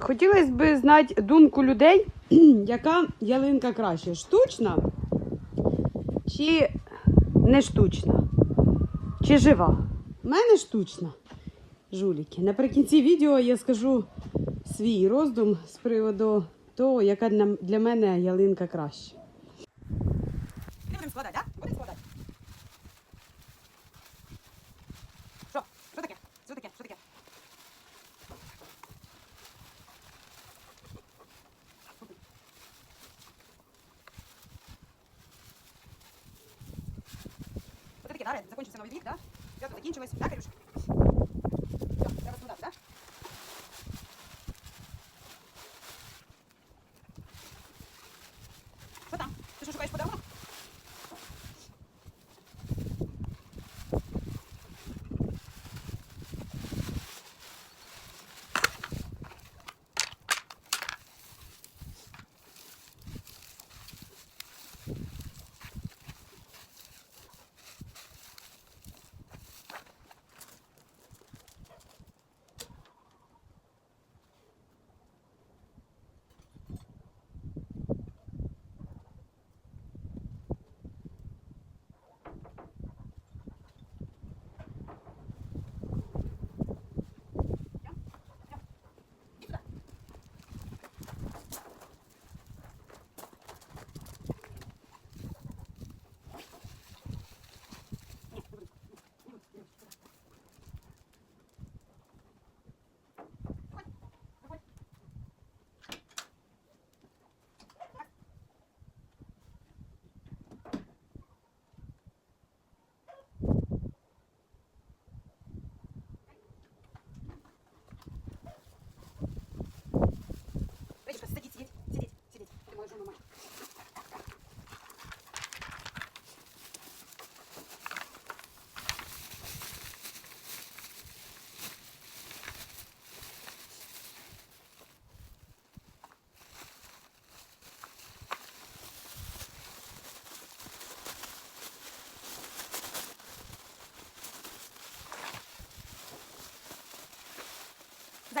Хотілося б знати думку людей, яка ялинка краще, штучна чи не штучна? Чи жива? У мене штучна. Жуліки. Наприкінці відео я скажу свій роздум з приводу того, яка для, мене ялинка краще. Будемо складати, так? Будемо складати. Що? Що таке? Що таке? Що таке? Дар'я? Закінчився новий рік, так? Свято закінчилось, так, Кирюш?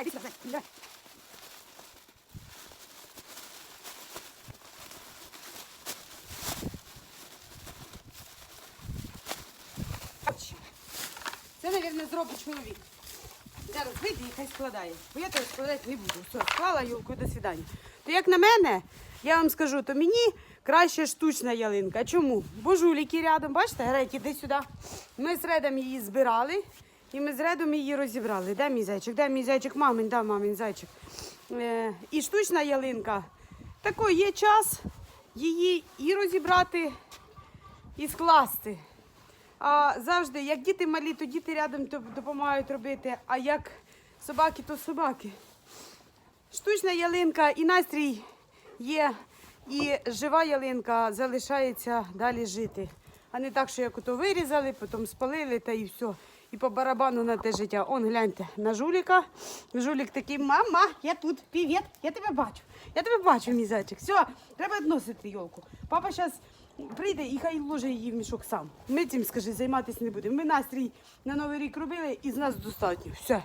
Иди сюда, зай, давай. Це, мабуть, зробить чоловік. Зараз вийде і хай складає. Бо я тебе складати не буду. Все, склала юлку, до свидання. То як на мене, я вам скажу, то мені краще штучна ялинка. Чому? Бо жуліки рядом, бачите, греть, іди сюди. Ми з Редом її збирали і ми з Редом її розібрали. Де мій зайчик? Де мій зайчик? Мамин, да, мамин зайчик. Е, і штучна ялинка. Такий є час її і розібрати, і скласти. А завжди, як діти малі, то діти рядом допомагають робити, а як собаки, то собаки. Штучна ялинка і настрій є, і жива ялинка залишається далі жити. А не так, що як ото вирізали, потім спалили та і все. І по барабану на те життя. Он гляньте на жуліка. Жулік такий, мама, я тут, привіт, я тебе бачу. Я тебе бачу, мій зайчик. Все, треба відносити йолку. Папа зараз прийде і хай ложе її в мішок сам. Ми цим, скажи, займатися не будемо. Ми настрій на Новий рік робили і з нас достатньо. Все.